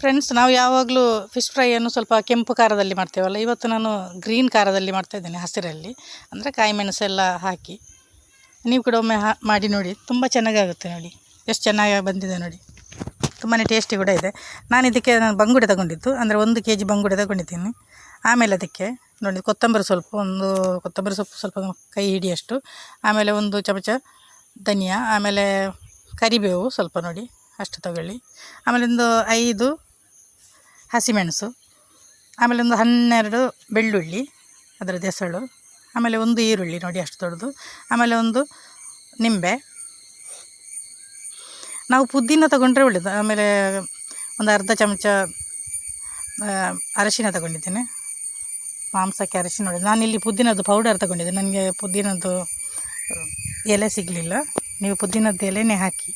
Friends ನಾವು ಯಾವಾಗಲೂ fish ಫ್ರೈಯನ್ನು ಸ್ವಲ್ಪ ಕೆಂಪು ಖಾರದಲ್ಲಿ ಮಾಡ್ತೇವಲ್ಲ. ಇವತ್ತು ನಾನು ಗ್ರೀನ್ ಖಾರದಲ್ಲಿ ಮಾಡ್ತಾ ಇದ್ದೇನೆ ಹಸಿರಲ್ಲಿ. ಅಂದರೆ ಕಾಯಿ ಮೆಣಸೆಲ್ಲ ಹಾಕಿ. ನೀವು ಕೂಡ ಒಮ್ಮೆ ಹಾ, ಮಾಡಿ ನೋಡಿ. ತುಂಬ ಚೆನ್ನಾಗಾಗುತ್ತೆ ನೋಡಿ. ಎಷ್ಟು ಚೆನ್ನಾಗಿ ಬಂದಿದೆ ನೋಡಿ. ತುಂಬಾ ಟೇಸ್ಟಿ ಕೂಡ ಇದೆ. ನಾನು ಇದಕ್ಕೆ ನಾನು ಬಂಗುಡೆ ತಗೊಂಡಿದ್ದು. ಅಂದರೆ ಒಂದು ಕೆ ಜಿ ಬಂಗುಡೆ ತಗೊಂಡಿದ್ದೀನಿ. ಆಮೇಲೆ ಅದಕ್ಕೆ ನೋಡಿ, ಕೊತ್ತಂಬರಿ ಸ್ವಲ್ಪ ಒಂದು ಕೊತ್ತಂಬರಿ ಸೊಪ್ಪು ಸ್ವಲ್ಪ ಕೈ ಹಿಡಿಯಷ್ಟು. ಆಮೇಲೆ ಒಂದು ಚಮಚ ಧನಿಯಾ, ಆಮೇಲೆ ಕರಿಬೇವು ಸ್ವಲ್ಪ ನೋಡಿ. ಅಷ್ಟು ತಗೊಳ್ಳಿ. ಆಮೇಲೆ ಒಂದು ಐದು ಹಸಿಮೆಣಸು, ಆಮೇಲೆ ಒಂದು ಹನ್ನೆರಡು ಬೆಳ್ಳುಳ್ಳಿ ಅದರ ಹೆಸಳು, ಆಮೇಲೆ ಒಂದು ಈರುಳ್ಳಿ ನೋಡಿ ಅಷ್ಟು ದೊಡ್ಡದು, ಆಮೇಲೆ ಒಂದು ನಿಂಬೆ. ನಾವು ಪುದೀನ ತಗೊಂಡ್ರೆ ಒಳ್ಳೆಯದು ಆಮೇಲೆ ಒಂದು ಅರ್ಧ ಚಮಚ ಅರಶಿನ ತಗೊಂಡಿದ್ದೇನೆ. ಮಾಂಸಕ್ಕೆ ಅರಶಿನ ನಾನು ಇಲ್ಲಿ ಪುದೀನದ್ದು ಪೌಡರ್ ತಗೊಂಡಿದ್ದೆ. ನನಗೆ ಪುದೀನದ್ದು ಎಲೆ ಸಿಗಲಿಲ್ಲ. ನೀವು ಪುದೀನದ್ದು ಎಲೆನೇ ಹಾಕಿ.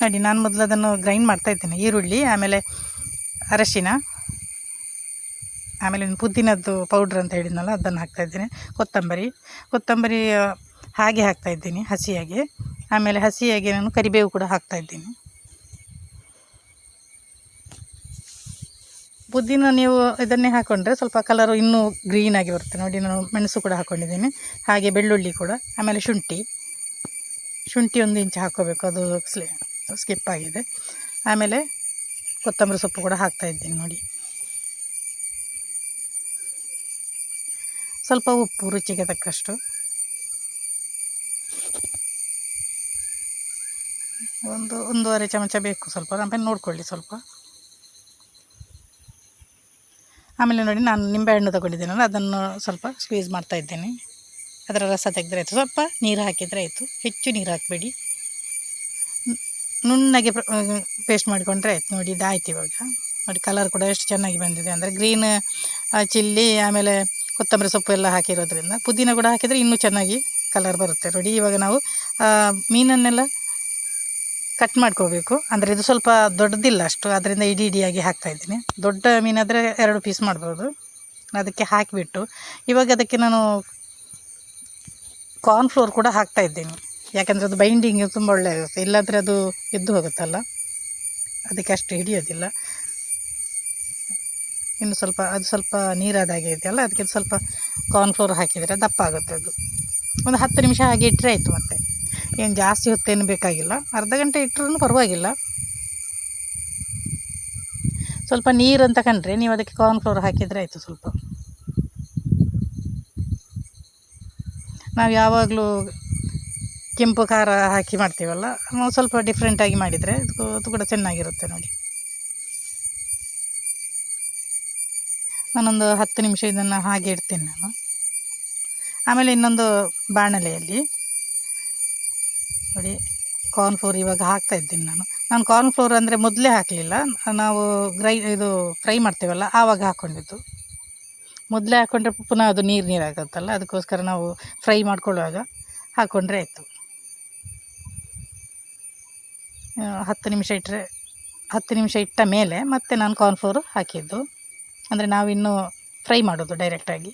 ನೋಡಿ, ನಾನು ಮೊದಲು ಅದನ್ನು ಗ್ರೈಂಡ್ ಮಾಡ್ತಾ ಇದ್ದೇನೆ. ಈರುಳ್ಳಿ, ಆಮೇಲೆ ಅರಶಿನ, ಆಮೇಲೆ ಒಂದು ಪುದೀನದ್ದು ಪೌಡ್ರ್ ಅಂತ ಹೇಳಿದ್ನಲ್ಲ, ಅದನ್ನು ಇದ್ದೀನಿ. ಕೊತ್ತಂಬರಿ ಕೊತ್ತಂಬರಿ ಹಾಗೆ ಹಾಕ್ತಾ ಇದ್ದೀನಿ, ಹಸಿಯಾಗಿ. ಆಮೇಲೆ ಹಸಿಯಾಗಿ ನಾನು ಕರಿಬೇವು ಕೂಡ ಹಾಕ್ತಾ ಇದ್ದೀನಿ. ಪುದೀನ ನೀವು ಇದನ್ನೇ ಹಾಕ್ಕೊಂಡ್ರೆ ಸ್ವಲ್ಪ ಕಲರು ಇನ್ನೂ ಗ್ರೀನ್ ಆಗಿ ಬರುತ್ತೆ. ನೋಡಿ, ನಾನು ಮೆಣಸು ಕೂಡ ಹಾಕ್ಕೊಂಡಿದ್ದೀನಿ ಹಾಗೆ ಬೆಳ್ಳುಳ್ಳಿ ಕೂಡ, ಆಮೇಲೆ ಶುಂಠಿ. ಶುಂಠಿ ಒಂದು ಇಂಚು ಹಾಕ್ಕೋಬೇಕು. ಅದು ಸ್ಲಿ, ಸ್ಕಿಪ್ ಆಗಿದೆ. ಆಮೇಲೆ ಕೊತ್ತಂಬರಿ ಸೊಪ್ಪು ಕೂಡ ಹಾಕ್ತಾ ಇದ್ದೀನಿ ನೋಡಿ. ಸ್ವಲ್ಪ ಉಪ್ಪು, ರುಚಿಗೆ ತಕ್ಕಷ್ಟು. ಒಂದು ಒಂದೂವರೆ ಚಮಚ ಬೇಕು ಸ್ವಲ್ಪ, ಆಮೇಲೆ ನೋಡ್ಕೊಳ್ಳಿ ಸ್ವಲ್ಪ. ಆಮೇಲೆ ನೋಡಿ ನಾನು ನಿಂಬೆಹಣ್ಣು ತಗೊಂಡಿದ್ದೀನಲ್ಲ, ಅದನ್ನು ಸ್ವಲ್ಪ ಸ್ಕ್ವೀಸ್ ಮಾಡ್ತಾ ಇದ್ದೇನೆ. ಅದರ ರಸ ತೆಗೆದ್ರೆ ಆಯಿತು. ಸ್ವಲ್ಪ ನೀರು ಹಾಕಿದರೆ ಆಯಿತು. ಹೆಚ್ಚು ನೀರು ಹಾಕಬೇಡಿ. ನುಣ್ಣಗೆ ಪೇಸ್ಟ್ ಮಾಡಿಕೊಂಡ್ರೆ ಆಯ್ತು ನೋಡಿ ಇದಾಯ್ತು ಇವಾಗ. ನೋಡಿ ಕಲರ್ ಕೂಡ ಎಷ್ಟು ಚೆನ್ನಾಗಿ ಬಂದಿದೆ. ಅಂದರೆ ಗ್ರೀನ್ ಚಿಲ್ಲಿ ಆಮೇಲೆ ಕೊತ್ತಂಬರಿ ಸೊಪ್ಪು ಎಲ್ಲ ಹಾಕಿರೋದ್ರಿಂದ ಪುದೀನ ಕೂಡ ಹಾಕಿದರೆ ಇನ್ನೂ ಚೆನ್ನಾಗಿ ಕಲರ್ ಬರುತ್ತೆ. ನೋಡಿ, ಇವಾಗ ನಾವು ಮೀನನ್ನೆಲ್ಲ ಕಟ್ ಮಾಡ್ಕೋಬೇಕು. ಅಂದರೆ ಇದು ಸ್ವಲ್ಪ ದೊಡ್ಡದಿಲ್ಲ ಅಷ್ಟು. ಅದರಿಂದ ಇಡೀ ಇಡಿಯಾಗಿ ಹಾಕ್ತಾಯಿದ್ದೀನಿ ದೊಡ್ಡ ಮೀನಾದರೆ ಎರಡು ಪೀಸ್ ಮಾಡ್ಬೋದು. ಅದಕ್ಕೆ ಹಾಕಿಬಿಟ್ಟು ಇವಾಗ ಅದಕ್ಕೆ ನಾನು ಕಾರ್ನ್ಫ್ಲೋರ್ ಕೂಡ ಹಾಕ್ತಾ ಇದ್ದೀನಿ. ಯಾಕಂದರೆ ಅದು ಬೈಂಡಿಂಗ್ ತುಂಬ ಒಳ್ಳೆಯದಿರುತ್ತೆ ಇಲ್ಲಾಂದರೆ ಅದು ಎದ್ದು ಹೋಗುತ್ತಲ್ಲ? ಅದಕ್ಕೆ ಅಷ್ಟು ಹಿಡಿಯೋದಿಲ್ಲ. ಇನ್ನು ಸ್ವಲ್ಪ, ಅದು ಸ್ವಲ್ಪ ನೀರಾದ ಹಾಗೆ ಇದೆಯಲ್ಲ ಅದಕ್ಕೆ ಸ್ವಲ್ಪ ಕಾರ್ನ್ಫ್ಲೋರ್ ಹಾಕಿದರೆ ದಪ್ಪ ಆಗುತ್ತೆ ಅದು. ಒಂದು ಹತ್ತು ನಿಮಿಷ ಹಾಗೆ ಇಟ್ಟರೆ ಆಯಿತು ಮತ್ತೆ. ಏನು ಜಾಸ್ತಿ ಹೊತ್ತೇನು ಬೇಕಾಗಿಲ್ಲ. ಅರ್ಧ ಗಂಟೆ ಇಟ್ಟರೂ ಪರವಾಗಿಲ್ಲ. ಸ್ವಲ್ಪ ನೀರು ಅಂತ ಕಂಡ್ರೆ ನೀವು ಅದಕ್ಕೆ ಕಾರ್ನ್ಫ್ಲೋರ್ ಹಾಕಿದರೆ ಆಯಿತು ಸ್ವಲ್ಪ. ನಾವು ಯಾವಾಗಲೂ ಕೆಂಪು ಖಾರ ಹಾಕಿ ಮಾಡ್ತೀವಲ್ಲ ಸ್ವಲ್ಪ ಡಿಫ್ರೆಂಟಾಗಿ ಮಾಡಿದರೆ ಅದು ಕೂಡ ಚೆನ್ನಾಗಿರುತ್ತೆ ನೋಡಿ. ನಾನೊಂದು ಹತ್ತು ನಿಮಿಷ ಇದನ್ನು ಹಾಗೆ ಇಡ್ತೀನಿ ನಾನು. ಆಮೇಲೆ ಇನ್ನೊಂದು ಬಾಣಲೆಯಲ್ಲಿ ನೋಡಿ ಕಾರ್ನ್ ಫ್ಲೋರ್ ಇವಾಗ ಹಾಕ್ತಾ ಇದ್ದೀನಿ ನಾನು. ನಾನು ಕಾರ್ನ್ ಫ್ಲೋರ್ ಅಂದರೆ ಮೊದಲೇ ಹಾಕಲಿಲ್ಲ, ನಾವು ಗ್ರೈ, ಇದು ಫ್ರೈ ಮಾಡ್ತೀವಲ್ಲ, ಆವಾಗ ಹಾಕ್ಕೊಂಡಿದ್ದು ಮೊದಲೇ ಹಾಕ್ಕೊಂಡ್ರೆ ಪುನಃ ಅದು ನೀರು ಆಗುತ್ತಲ್ಲ, ಅದಕ್ಕೋಸ್ಕರ ನಾವು ಫ್ರೈ ಮಾಡ್ಕೊಳ್ಳುವಾಗ ಹಾಕ್ಕೊಂಡ್ರೆ ಆಯಿತು. ಹತ್ತು ನಿಮಿಷ ಇಟ್ಟರೆ ಹತ್ತು ನಿಮಿಷ ಇಟ್ಟ ಮೇಲೆ ಮತ್ತೆ ನಾನು ಕಾರ್ನ್ಫ್ಲೋರ್ ಹಾಕಿದ್ದು. ಅಂದರೆ ನಾವಿನ್ನೂ ಫ್ರೈ ಮಾಡೋದು ಡೈರೆಕ್ಟಾಗಿ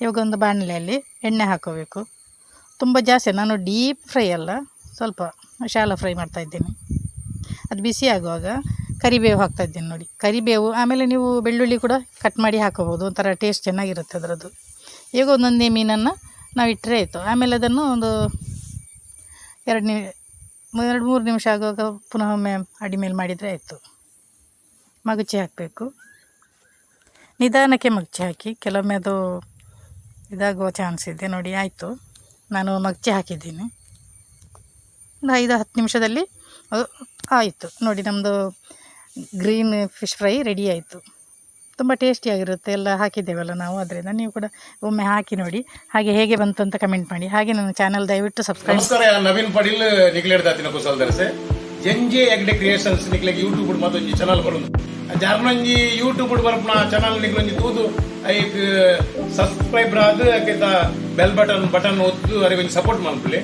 ಇವಾಗ ಒಂದು ಬಾಣಲೆಯಲ್ಲಿ ಎಣ್ಣೆ ಹಾಕೋಬೇಕು. ತುಂಬ ಜಾಸ್ತಿ ನಾನು ಡೀಪ್ ಫ್ರೈ ಅಲ್ಲ, ಸ್ವಲ್ಪ ಶಾಲ ಫ್ರೈ ಮಾಡ್ತಾ ಇದ್ದೀನಿ. ಅದು ಬಿಸಿ ಆಗುವಾಗ ಕರಿಬೇವು ಹಾಕ್ತಾಯಿದ್ದೀನಿ ನೋಡಿ. ಕರಿಬೇವು, ಆಮೇಲೆ ನೀವು ಬೆಳ್ಳುಳ್ಳಿ ಕೂಡ ಕಟ್ ಮಾಡಿ ಹಾಕೋಬೋದು. ಒಂಥರ ಟೇಸ್ಟ್ ಚೆನ್ನಾಗಿರುತ್ತೆ ಅದರದ್ದು. ಈಗ ಒಂದೊಂದೇ ಮೀನನ್ನು ನಾವು ಇಟ್ಟರೆ ಆಯಿತು. ಆಮೇಲೆ ಅದನ್ನು ಒಂದು ಎರಡು ನಿ ಎರಡು ಮೂರು ನಿಮಿಷ ಆಗುವಾಗ ಪುನಃ ಒಮ್ಮೆ ಅಡಿ ಮೇಲೆ ಮಾಡಿದರೆ ಆಯಿತು. ಮಗುಚಿ ಹಾಕಬೇಕು. ನಿಧಾನಕ್ಕೆ ಮಗ್ಚಿ ಹಾಕಿ, ಕೆಲವೊಮ್ಮೆ ಅದು ಇದಾಗುವ ಚಾನ್ಸ್ ಇದೆ. ನೋಡಿ, ಆಯಿತು. ನಾನು ಮಗ್ಚಿ ಹಾಕಿದ್ದೀನಿ. ಒಂದು ಐದು, ಹತ್ತು ನಿಮಿಷದಲ್ಲಿ ಅದು ಆಯಿತು. ನೋಡಿ ನಮ್ಮದು ಗ್ರೀನ್ ಫಿಶ್ ಫ್ರೈ ರೆಡಿ ಆಯಿತು. ತುಂಬ ಟೇಸ್ಟಿಯಾಗಿರುತ್ತೆ ಎಲ್ಲ ಹಾಕಿದ್ದೇವಲ್ಲ ನಾವು, ಅದರಿಂದ ನೀವು ಕೂಡ ಒಮ್ಮೆ ಹಾಕಿ ನೋಡಿ. ಹಾಗೆ ಹೇಗೆ ಬಂತು ಅಂತ ಕಮೆಂಟ್ ಮಾಡಿ. ಹಾಗೆ ನನ್ನ ಚಾನಲ್ ದಯವಿಟ್ಟು ಸಬ್ಸ್ಕ್ರೈಬ್ ನಮಸ್ಕಾರ ನವೀನ್ ಪಡೀಲ್ ನಿಕ್ಲೇಡ್ ದಾತಿನ ಕುಸಲ್ ದರ್ಸೆ ಜಂಜೆ ಎಗ್ಡೆ ಕ್ರಿಯೇಷನ್ಸ್ ನಿಗ್ಲೆಗೆ ಯೂಟ್ಯೂಬ್ ಮತ್ತೊಂಜಿ ಚಾನಲ್ ಬರೋದು ಜಾರ್ನೊಂಜಿ ಯೂಟ್ಯೂಬ್ ಬರ್ಪುನ ಚಾನಲ್ ನಿಕ್ಲೊಂಜಿ ತೂದು ಐಕ್ ಸಬ್ಸ್ಕ್ರೈಬ್ ಆದ್ ಬೆಲ್ ಬಟನ್ ಬಟನ್ ಒತ್ತು ಅರೆ ಒಂಜಿ ಸಪೋರ್ಟ್ ಮನ್ಪುಲೆ